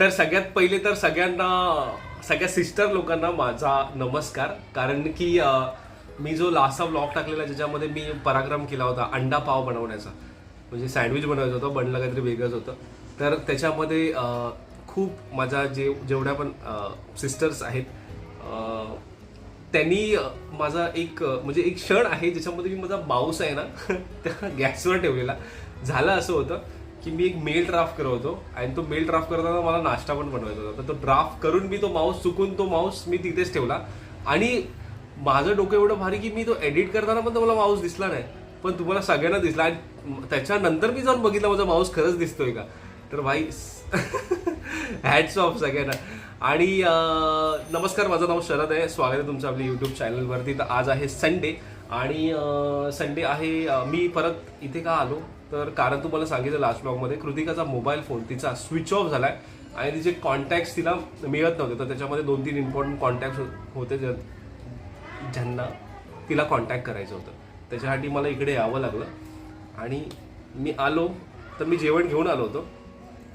तर सगळ्यात पहिले तर सगळ्यांना सगळ्या सिस्टर लोकांना माझा नमस्कार. कारण की मी जो लास्टचा ब्लॉग टाकलेला ज्याच्यामध्ये मी पराक्रम केला होता अंडा पाव बनवण्याचा. म्हणजे सँडविच बनवायचं होतं बनलं काहीतरी वेगळंच होतं. तर त्याच्यामध्ये खूप माझ्या जे जेवढ्या पण सिस्टर्स आहेत त्यांनी माझा एक म्हणजे एक क्षण आहे ज्याच्यामध्ये मी माझा माऊस आहे ना त्या गॅसवर ठेवलेला. झालं असं होतं. की मी एक मेल ड्राफ्ट करवतो आणि तो मेल ड्राफ्ट करताना मला नाश्ता पण बनवायचा होता. तर तो ड्राफ्ट करून मी तो माऊस चुकून तो माऊस मी तिथेच ठेवला. आणि माझं डोकं एवढं भारी की मी तो एडिट करताना पण तो मला माऊस दिसला नाही. पण तुम्हाला सगळ्यांना दिसला आणि त्याच्यानंतर मी जाऊन बघितलं माझा माऊस खरंच दिसतोय का? तर भाई हॅट्स ऑफ सगळ्यांना. आणि नमस्कार माझं नाव शरद आहे. स्वागत आहे तुमचं आपल्या यूट्यूब चॅनलवरती तर आज आहे संडे आणि संडे आहे मी परत इथे का आलो? तर कारण तुम्हाला सांगितलं लास्ट ब्लॉगमध्ये कृतिकाचा मोबाईल फोन तिचा स्विच ऑफ झाला आहे आणि तिचे कॉन्टॅक्ट्स तिला मिळत नव्हते. तर त्याच्यामध्ये दोन तीन इम्पॉर्टंट कॉन्टॅक्ट होते ज्यांना तिला कॉन्टॅक्ट करायचं होतं. त्याच्यासाठी मला इकडे यावं लागलं. आणि मी आलो तर मी जेवण घेऊन आलो होतो.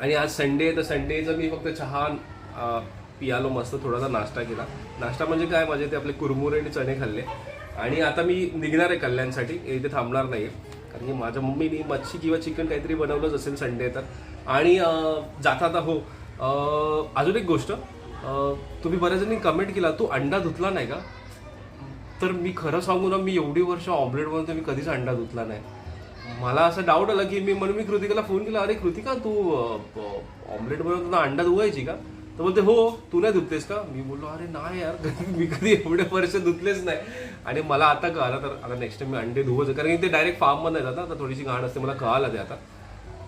आणि आज संडे तर संडेचं मी फक्त चहा पियालो मस्त थोडासा नाश्ता केला. नाश्ता म्हणजे काय? माझे ते आपले कुरमुरे आणि चणे खाल्ले. आणि आता मी निघणार आहे कल्याणसाठी. इथे थांबणार नाही आहे कारण की माझ्या मम्मीने मच्छी किंवा चिकन काहीतरी बनवलंच असेल संडे तर. आणि जाता आता हो. अजून एक गोष्ट. तुम्ही बऱ्याच जणी कमेंट केला तू अंडा धुतला नाही का? तर मी खरं सांगू ना मी एवढी वर्ष ऑमलेट बनवतो मी कधीच अंडा धुतला नाही. मला असं डाऊट आला की मी म्हणून मी कृतिकाला फोन केला अरे कृतिका तू ऑमलेट बनवताना अंडा धुवायची का? तर बोलते हो तू नाही धुततेस का? मी बोललो अरे नाही यार मी कधी एवढे वर्ष धुतलेच नाही. आणि मला आता कळालं तर आता नेक्स्ट टाइम मी अंडे धुवच कारण की ते डायरेक्ट फार्ममध्ये येतात आता थोडीशी घाण असते मला कळालं ते आता.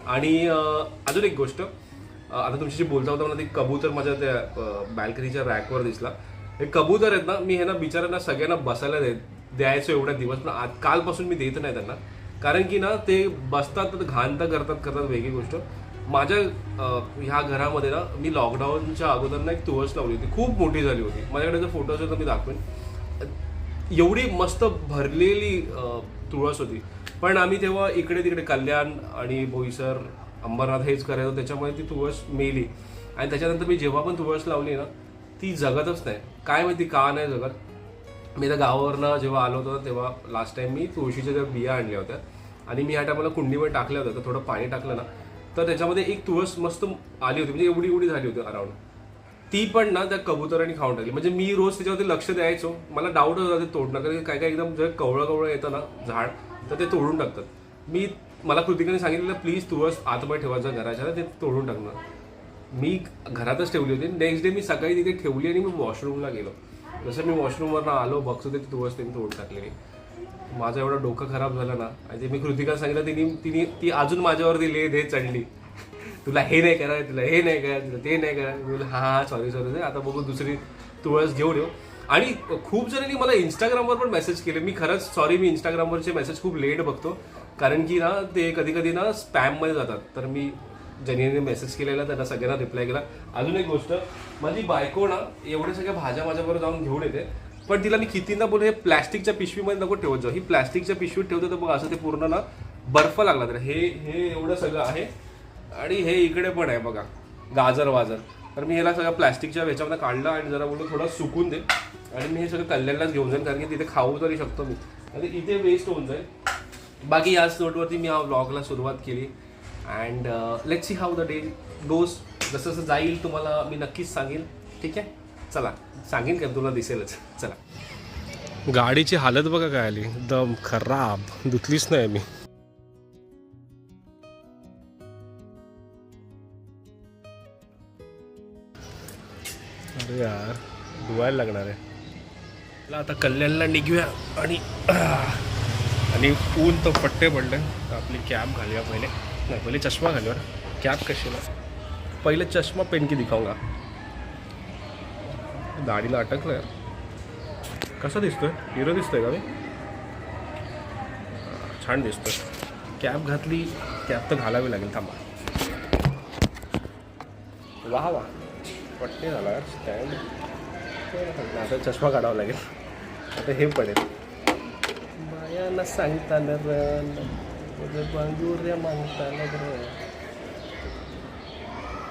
आणि अजून एक गोष्ट आता तुमच्याशी बोलता होता मला ते कबूतर माझ्या त्या बॅल्कनीच्या रॅकवर दिसला. हे कबूतर आहेत ना मी हे ना बिचाऱ्यांना सगळ्यांना बसायला दे द्यायचो एवढ्या दिवस पण आज कालपासून मी देत नाही त्यांना. कारण की ना ते बसतात तर घाण तर करतात करतात वेगळी गोष्ट. माझ्या ह्या घरामध्ये ना मी लॉकडाऊनच्या अगोदर ना एक तुळस लावली होती. खूप मोठी झाली होती. माझ्याकडे जर फोटोज तर मी दाखवेन. एवढी मस्त भरलेली तुळस होती. पण आम्ही तेव्हा इकडे तिकडे कल्याण आणि बोईसर अंबरनाथ हेच करायचो त्याच्यामुळे ती तुळस मेली. आणि त्याच्यानंतर मी जेव्हा पण तुळस लावली ना ती जगतच नाही. काय माहिती का नाही जगत. मी त्या गावावरनं जेव्हा आलो होतो तेव्हा लास्ट टाईम मी तुळशीच्या ज्या बिया आणल्या होत्या आणि मी ह्या टायमाला कुंडीमध्ये टाकल्या होत्या तर थोडं पाणी टाकलं ना तर त्याच्यामध्ये एक तुळस मस्त आली होती म्हणजे एवढी एवढी झाली होती अराउंड ती पण ना त्या कबुतरांनी खाऊन टाकली. म्हणजे मी रोज त्याच्यावरती लक्ष द्यायचो. मला डाऊट होता ते तोडणं कारण की काय काय एकदम जर कवळं कवळं येतं ना झाड तर ते तोडून टाकतात. मी मला कृतिकाने सांगितलेलं प्लीज तुळस आतमध्ये ठेवायचं घराच्या ते तोडून टाकणार मी घरातच ठेवली होती. नेक्स्ट डे मी सकाळी तिथे ठेवली आणि मी वॉशरूमला गेलो. जसं मी वॉशरूमवरनं आलो बघतो ते तुळस त्यांनी तोडून टाकलेली. माझं एवढं डोकं खराब झालं ना आणि ते मी कृतिका सांगितलं तिने तिने ती अजून माझ्यावरती ले दे चढली. तुला हे नाही करायचं तुला हे नाही करायचं तुला ते नाही करायचं. मी बोललो हा हा सॉरी सॉरी आता बघू दुसरी तुळस घेऊन येऊ. आणि खूप जणांनी मला इंस्टाग्रामवर पण मेसेज केले. मी खरंच सॉरी मी इंस्टाग्रामवरचे मेसेज खूप लेट बघतो. कारण की ना ते कधी कधी ना स्पॅममध्ये जातात. तर मी ज्यांनी मेसेज केलेला त्यांना सगळ्यांना रिप्लाय केला. अजून एक गोष्ट माझी बायको ना एवढ्या सगळ्या भाज्या माझ्याबरोबर जाऊन घेऊन येते. पण तिला मी कितींदा बोलू हे प्लॅस्टिकच्या पिशवीमध्ये नको ठेवत जाऊ. ही प्लॅस्टिकच्या पिशवीत ठेवतो तर बघ असं ते पूर्ण ना बर्फ लागला तर हे हे एवढं सगळं आहे. आणि हे इकडे पण आहे बघा गाजर वाजर. तर मी ह्याला सगळं प्लॅस्टिकच्या ह्याच्यामध्ये काढलं आणि जरा बोललो थोडं सुकून दे. आणि मी हे सगळं कल्याणलाच घेऊन जाईन कारण की तिथे खाऊ तरी शकतो मी. आणि इथे वेस्ट होऊन जाईल. बाकी याच नोटवरती मी हा ब्लॉगला सुरुवात केली. And let see how the day goes जसं जसं जाईल तुम्हाला मी नक्कीच सांगेन. ठीक आहे? चला सांगेन का? तुला दिसेलच. चला. गाडीची हालत बघा काय आली. एकदम खराब. धुतलीच नाही मी अरे यार धुवायला लागणार आहे. मला आता कल्याणला निघूया आणि आणि ऊन तर पट्टे पडले. आपली कॅब घालूया पहिले. नाही पहिले चष्मा घालूया. कॅब कशीला पहिले चष्मा पेन की दिखाऊंगा. दाढीला अटकलं यार कसा दिसतोय? हिरो दिसतोय का मी? छान दिसतोय. कॅप घातली कॅप तर घालावी लागेल थांबा. वा वा. पट्टे झाला यार स्टँड आता चष्मा काढावा लागेल. आता हे पडेल मायाला सांगता न बांगुऱ्या मागता न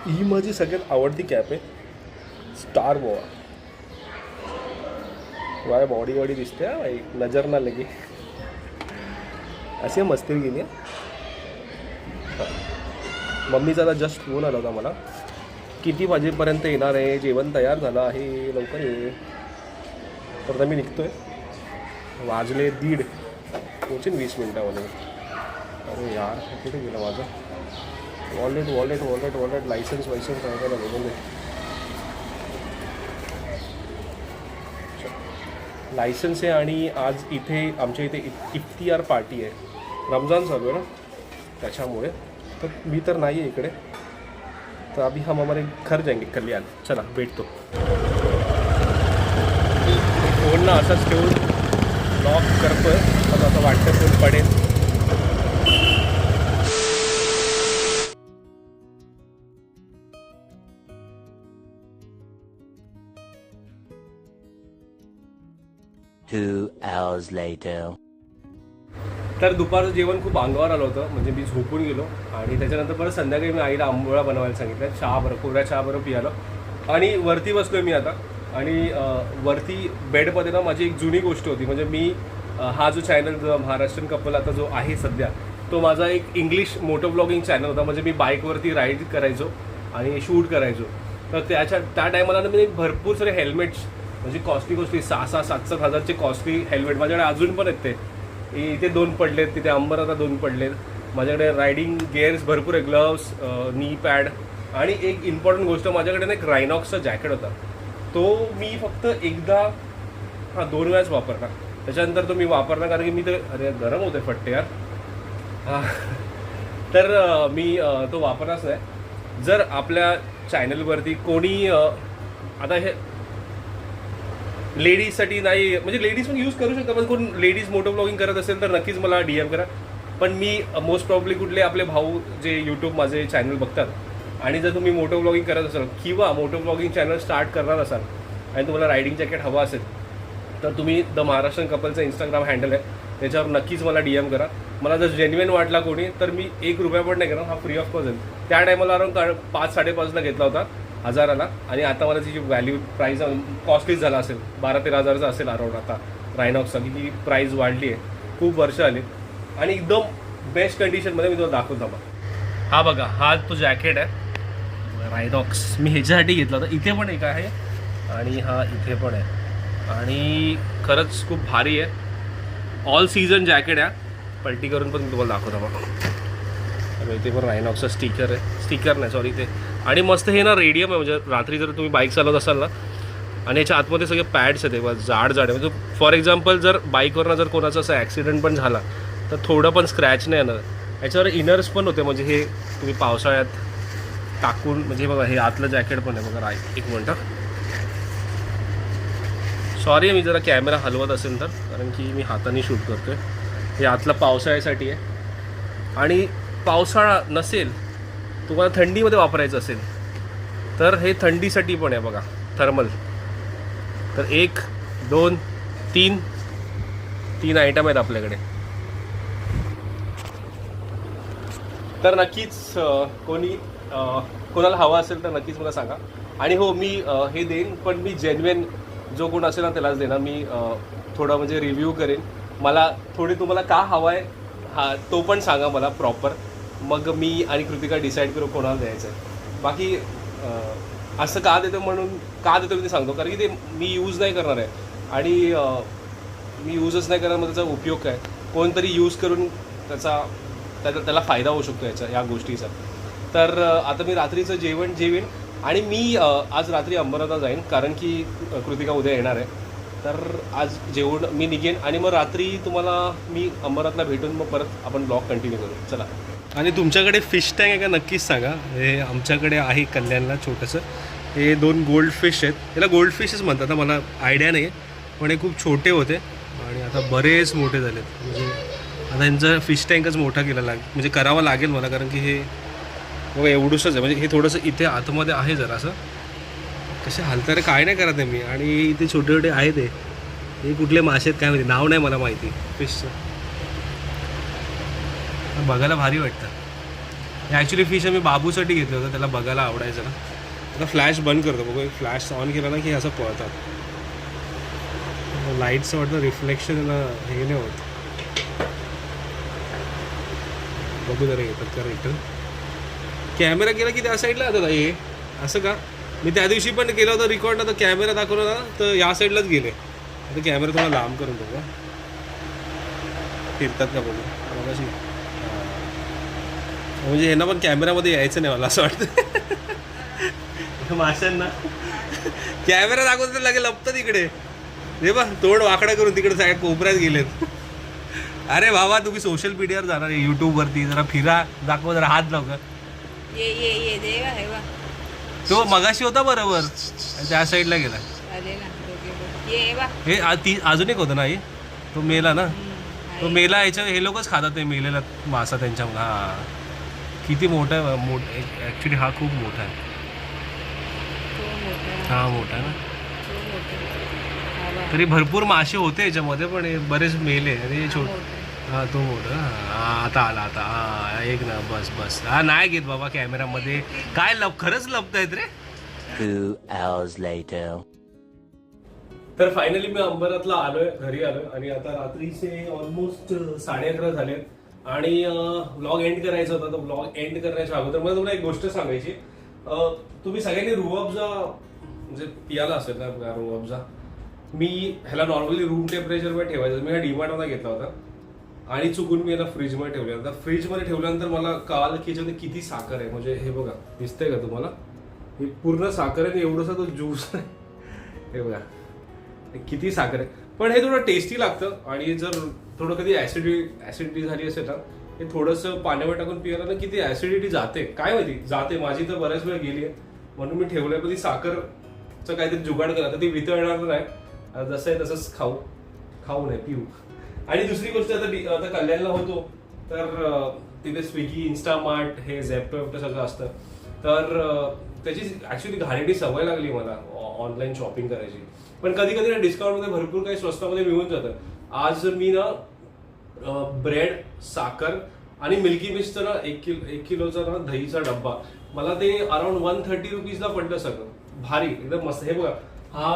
ही माझी सगळ्यात आवडती कॅप आहे. स्टार बोवा. तुम्हाला बॉडी वॉडी दिसते हा बाई. नजर ना लगे. अशी मस्ती गेली मम्मीचा आता जस्ट फोन आला होता मला. किती वाजेपर्यंत येणार आहे? जेवण तयार झालं आहे लवकर ये. तर आता मी निघतोय. वाजले दीड. पोचीन वीस मिनटामध्ये. अरे यार कुठे गेलं माझं? Wallet wallet wallet wallet licence वायसन्स काय काय बघून लायसन्स आहे आणि आज इथे आमच्या इथे इफ्तियार पार्टी आहे. रमजान चालू आहे ना? त्याच्यामुळे. तर मी तर नाही आहे इकडे. तर अभी हम हमारे घर जाएंगे कल्याण. चला भेटतो. फोन ना असाच ठेवून लॉक करतो मला असं वाटतं फोन पडेल. Two hours later. तर दुपारचं जेवण खूप अंगावर आलं होतं. म्हणजे मी झोपून गेलो आणि त्याच्यानंतर परत संध्याकाळी मी आईला आंबोळा बनवायला सांगितलं. चहा बरं कोऱ्या चहा बरं पियालो. आणि वरती बसलोय मी आता. आणि वरती बेडमध्ये ना माझी एक जुनी गोष्ट होती. म्हणजे मी हा जो चॅनल महाराष्ट्रीयन कपल आता जो आहे सध्या तो माझा एक इंग्लिश मोटो ब्लॉगिंग चॅनल होता. म्हणजे मी बाईकवरती राईड करायचो आणि शूट करायचो. तर त्याच्या त्या टायमाला ना मी भरपूर सारे हेल्मेट्स म्हणजे कॉस्टली कॉस्टली सहा सहा सात सात हजारचे कॉस्टली हेल्मेट माझ्याकडे अजून पण आहेत ते. इथे दोन पडलेत तिथे अंबर आता दोन पडलेत. माझ्याकडे रायडिंग गेअर्स भरपूर आहे ग्लव्स नी पॅड आणि एक इम्पॉर्टंट गोष्ट माझ्याकडे ना एक रायनॉक्सचा जॅकेट होता. तो मी फक्त एकदा हां दोन वेळाच वापरला त्याच्यानंतर तो मी वापरला कारण की मी ते अरे गरम होते फट्टे यार. हां. तर मी तो वापरलाच नाही. जर आपल्या चॅनलवरती कोणी आता हे लेडीजसाठी नाही म्हणजे लेडीज पण यूज करू शकता पण कोण लेडीज मोटो ब्लॉगिंग करत असेल तर नक्कीच मला डी एम करा. पण मी मोस्ट प्रॉब्ली कुठले आपले भाऊ जे यूट्यूब माझे चॅनल बघतात आणि जर तुम्ही मोटो ब्लॉगिंग करत असाल किंवा मोटो ब्लॉगिंग चॅनल स्टार्ट करणार असाल आणि तुम्हाला रायडिंग जॅकेट हवं असेल तर तुम्ही द महाराष्ट्र कपलचं इंस्टाग्राम हँडल आहे. त्याच्यावर नक्कीच मला डी एम करा. मला जर जेन्युएन वाटला कोणी तर मी एक रुपया पण नाही करणार हा फ्री ऑफ कॉस्ट आहे. त्या टायमाला अराउंड पाच साडेपाचला घेतला होता. हजाराला. आणि आता मला जी व्हॅल्यू प्राईज कॉस्टलीच झाला असेल बारा तेरा हजाराचा असेल अराऊंड आता रायनॉक्सचा की ती प्राईज वाढली आहे. खूप वर्ष आली. आणि एकदम बेस्ट कंडिशनमध्ये मी तुला दाखवतो बघा हा बघा हा तो जॅकेट आहे. रायनॉक्स मी ह्याच्यासाठी घेतला होता. इथे पण एक आहे आणि हा इथे पण आहे. आणि खरंच खूप भारी आहे. ऑल सीझन जॅकेट आहे. पलटी करून पण मी तुम्हाला दाखवतो बघा म्हणजे इथे पण रायनॉक्सचा स्टिकर आहे. स्टिकर नाही सॉरी ते. आणि मस्त हे ना रेडियम आहे म्हणजे रात्री जर तुम्ही बाईक चालवत असाल ना आणि याच्या आतमध्ये सगळे पॅड्स आहेत बघा, जाड जाड आहे. म्हणजे फॉर एक्झाम्पल जर बाईकवरनं जर कोणाचा असा ॲक्सिडेंट पण झाला तर थोडं पण स्क्रॅच नाही येणार. याच्यावर इनर्स पण होते म्हणजे हे तुम्ही पावसाळ्यात टाकून म्हणजे बघा हे आतलं जॅकेट पण आहे बघा राय एक मिनटं सॉरी मी जरा कॅमेरा हलवत असेल तर कारण की मी हाताने शूट करतो आहे हे आतलं पावसाळ्यासाठी आहे. आणि पावसाळा नसेल तुम्हाला थंडीमध्ये वापरायचं असेल तर हे थंडीसाठी पण आहे बघा थर्मल तर एक दोन तीन तीन आयटम आहेत आपल्याकडे. तर नक्कीच कोणी कोणाला हवा असेल तर नक्कीच मला सांगा. आणि हो मी हे देईन पण मी जेन्युएन जो कोण असेल ना त्यालाच देणार. मी थोडा म्हणजे रिव्ह्यू करेन. मला थोडी तुम्हाला का हवा आहे हा तो पण सांगा मला प्रॉपर मग मी आणि कृतिका डिसाईड करू कोणाला द्यायचं आहे बाकी असं का देतो म्हणून का देतो मी ते सांगतो. कारण की ते मी यूज नाही करणार आहे. आणि मी यूजच नाही करणार मग त्याचा उपयोग काय? कोणतरी यूज करून त्याचा त्याचा त्याला फायदा होऊ शकतो याचा या गोष्टीचा. तर आता मी रात्रीचं जेवण जेवीन आणि मी आज रात्री अंबरनाथला जाईन कारण की कृतिका उद्या येणार आहे. तर आज जेवण मी निघेन आणि मग रात्री तुम्हाला मी अंबरनाथला भेटून मग परत आपण ब्लॉग कंटिन्यू करू. चला. आणि तुमच्याकडे फिश टँक आहे का? नक्कीच सांगा. हे आमच्याकडे आहे कल्याणला छोटंसं. हे दोन गोल्ड फिश आहेत. याला गोल्ड फिशच म्हणतात. आता मला आयडिया नाही आहे पण हे खूप छोटे होते. आणि आता बरेच मोठे झालेत. म्हणजे आता यांचा फिश टँकच मोठा केला लाग म्हणजे करावा लागेल मला कारण की हे बघा एवढंसंच आहे. म्हणजे हे थोडंसं इथे आतमध्ये आहे जरासं. कसे हलतारे काय नाही करत आहे मी. आणि इथे छोटे छोटे आहेत हे. हे कुठले मासे आहेत काय माहिती? नाव नाही मला माहिती. फिशचं बघायला भारी वाटतं. ॲक्च्युली फिश आम्ही बाबूसाठी घेतलं होतं त्याला बघायला आवडायचं ना. आता फ्लॅश बंद करतो बघू फ्लॅश ऑन केला ना की असं पळतात. लाईटचं वाटतं रिफ्लेक्शन हे नाही होत. बघू जरा येतात का रिटर्न कॅमेरा केला की त्या साईडला आता हे असं का? मी त्या दिवशी पण केलं होतं रेकॉर्ड तर कॅमेरा दाखवला ना तर या साईडलाच गेले. आता कॅमेरा थोडा लांब करून बघा. फिरतात का बघू? मगाशी म्हणजे यांना पण कॅमेरामध्ये यायचं नाही मला असं वाटतं माशांना. कॅमेरा दाखवतो तर लागेल लपतात इकडे हे बा तोंड वाकडा करून तिकडे सगळ्या कोपऱ्यात गेलेत. अरे बाबा तुम्ही सोशल मीडियावर जाणार आहे युट्यूबवरती जरा फिरा दाखवा जरा हात लाव ये ये ये देवा हे बा तो मगाशी होता बरोबर. आणि त्या साईडला गेला. आले ना दोघे बघ. ये बा हे आ- ती अजून एक होतं ना तो मेला ना? तो. मेला याच्या हे लोकच खातात ते मेलेला मासा त्यांच्या हा. किती मोठा आहे? मोठ ॲक्च्युली हा खूप मोठा आहे. तो मोठा हा मोठा ना. तरी भरपूर मासे होते याच्यामध्ये पण बरेच मेले आणि छोट. हा तो मोठा हा आता आला आता. हा एक ना बस बस. हा नाही घेत बाबा कॅमेरामध्ये. काय लप खरंच लपतायत रे. Two hours later. तर फायनली मी अंबरातला आलोय घरी आलोय. आणि आता रात्रीचे ऑलमोस्ट साडे अकरा झालेत. आणि ब्लॉग एंड करायचा होता तर ब्लॉग एंड करण्याच्या अगोदर मला तुम्हाला एक गोष्ट सांगायची तुम्ही सगळ्यांनी रुअबजा म्हणजे पियाला असेल ना रुअबजा मी ह्याला नॉर्मली रूम टेम्परेचरवर ठेवायचं. मी हा डिमांडमध्ये घेतला होता. आणि चुकून मी याला फ्रीजमध्ये ठेवलं. आता फ्रीजमध्ये ठेवल्यानंतर मला काल की याच्यामध्ये किती साखर आहे? म्हणजे हे बघा दिसतंय का तुम्हाला? हे पूर्ण साखर आहे आणि एवढंसा तो ज्यूस आहे. हे बघा. किती साखर आहे. पण हे थोडं टेस्टी लागतं आणि जर थोडं कधी ऍसिडिटी ऍसिडिटी झाली असेल ना हे थोडंसं पाण्यावर टाकून पियाला ना किती ऍसिडिटी जाते. काय माहिती? जाते. माझी तर बऱ्याच वेळ गेली आहे. म्हणून मी ठेवलंय कधी साखरचं काहीतरी जुगाड करा. तर ती वितळणार नाही. जसं आहे तसंच खाऊ. खाऊ नये पिऊ. आणि दुसरी गोष्ट आता आता कल्याणला होतो तर तिथे स्विगी इन्स्टामार्ट हे झेप्टो सगळं असतं. तर त्याची ऍक्च्युली घाणेरडी सवय लागली मला ऑनलाईन शॉपिंग करायची. पण कधी कधी ना डिस्काउंटमध्ये भरपूर काही स्वस्तामध्ये मिळून जातं. आज मी ना ब्रेड साखर आणि मिल्की मिस्टचं ना एक किलो एक किलोचा ना दहीचा डब्बा मला ते अराउंड वन थर्टी रुपीजला पडलं सगळं. भारी एकदम मस्त. हे बघा हा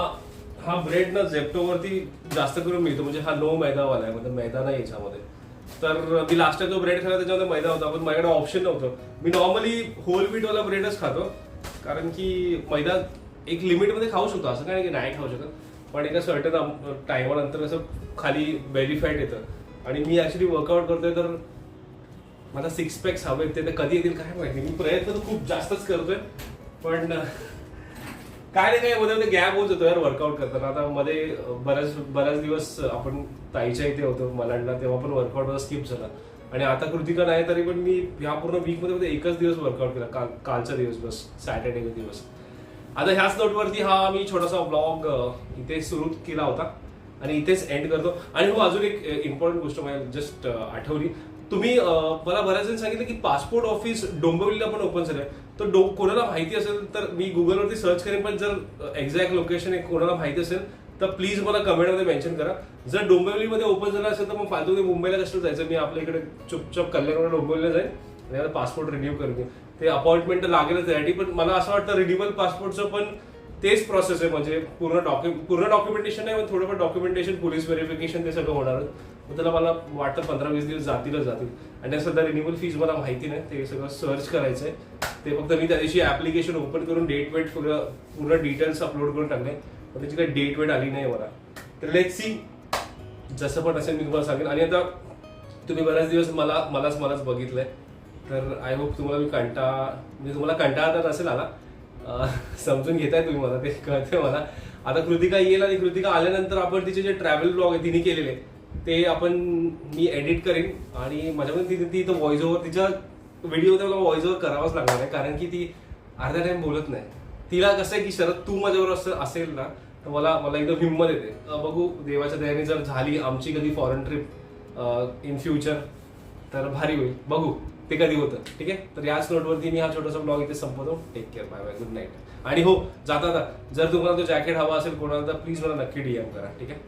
हा ब्रेड ना झेप्टोवरती जास्त करून मिळतो. म्हणजे हा नो मैदावाला आहे म्हणजे मैदा नाही याच्यामध्ये. तर मी लास्ट टाइम जो ब्रेड खाला त्याच्यामध्ये मैदा होता पण माझ्याकडे ऑप्शन नव्हतं. मी नॉर्मली होल वाला ब्रेडच खातो. कारण की मैदा एक लिमिटमध्ये खाऊ शकतो असं काय की नाही खाऊ शकत. पण एका सर्टन टायमानंतर असं खाली बेनिफाईट येतं. आणि मी ॲक्च्युली वर्कआउट करतोय तर मला सिक्स पॅक्स हवे ते तर कधी येतील काय माहिती. मी प्रयत्न तर खूप जास्तच करतोय. पण काय नाही काय मध्ये गॅप होत होतो यार वर्कआउट करताना. आता मध्ये बऱ्याच बऱ्याच दिवस आपण ताईच्या इथे होतो मलाडला तेव्हा पण वर्कआउट स्किप झाला. आणि आता कृतिका नाही तरी पण मी ह्या पूर्ण वीकमध्ये एकच दिवस वर्कआउट केला काल कालचा दिवस बस सॅटर्डे दिवस. आता ह्याच नोटवरती हा मी छोटासा ब्लॉग इथे सुरू केला होता. आणि इथेच एंड करतो. आणि हो अजून एक इम्पॉर्टंट गोष्ट मला जस्ट आठवली. तुम्ही मला बऱ्याच जण सांगितलं की पासपोर्ट ऑफिस डोंबिवलीला पण ओपन झालंय. तर डो कोणाला माहिती असेल तर मी गुगलवरती सर्च करेन पण जर एक्झॅक्ट लोकेशन कोणाला माहिती असेल तर प्लीज मला कमेंटमध्ये मेन्शन करा. जर डोंबिवलीमध्ये ओपन झालं असेल तर मग फालतू ते मुंबईला कसं जायचं? मी आपल्या इकडे चुपचाप कल्याणवर डोंबिवलीला जाईल आणि आता पासपोर्ट रिन्यू करून ते अपॉइंटमेंट तर लागेलच त्यासाठी पण मला असं वाटतं रिन्युअल पासपोर्टचं पण तेच प्रोसेस आहे. म्हणजे पूर्ण डॉक्यु पूर्ण डॉक्युमेंटेशन नाही पण थोडंफार डॉक्युमेंटेशन पोलीस व्हेरिफिकेशन ते सगळं होणार. मग त्याला मला वाटतं पंधरा वीस दिवस जातीलच जातील. आणि सध्या रिन्युअल फीज मला माहिती नाही. ते सगळं सर्च करायचं आहे. ते फक्त मी त्या दिवशी ऍप्लिकेशन ओपन करून डेट वेट पूर्ण पूर्ण डिटेल्स अपलोड करून टाकले. पण त्याची काही डेट वेट आली नाही मला. तर लेट सी जसं पण असेल मी तुम्हाला सांगेन. आणि आता तुम्ही बऱ्याच दिवस मला मलाच मलाच बघितलंय. तर आय होप तुम्हाला मी कंटा म्हणजे तुम्हाला कंटाळा तर असेल आला. समजून घेताय तुम्ही मला ते कळते मला. आता कृतिका येईल आणि कृतिका आल्यानंतर आपण तिचे जे ट्रॅव्हल ब्लॉग आहे तिने केलेले ते आपण मी एडिट करेन. आणि माझ्यामध्ये तिथे ती तो व्हॉइस ओव्हर तिच्या व्हिडिओ मला व्हॉइस ओव्हर करावाच लागणार आहे कारण की ती अर्ध्या टाइम बोलत नाही. तिला कसं आहे की शरद तू माझ्यावर असं असेल ना तर मला मला एकदम हिंमत येते. बघू देवाच्या दयाने जर झाली आमची कधी फॉरेन ट्रिप इन फ्युचर तर भारी होईल. बघू ते कधी होतं ठीक आहे? तर याच नोटवरती मी हा छोटासा ब्लॉग इथे संपवतो. Take care bye bye good night आणि हो जाता जर तुम्हाला तो जॅकेट हवा असेल कोणाला तर प्लीज मला नक्की डीएम करा ठीक आहे?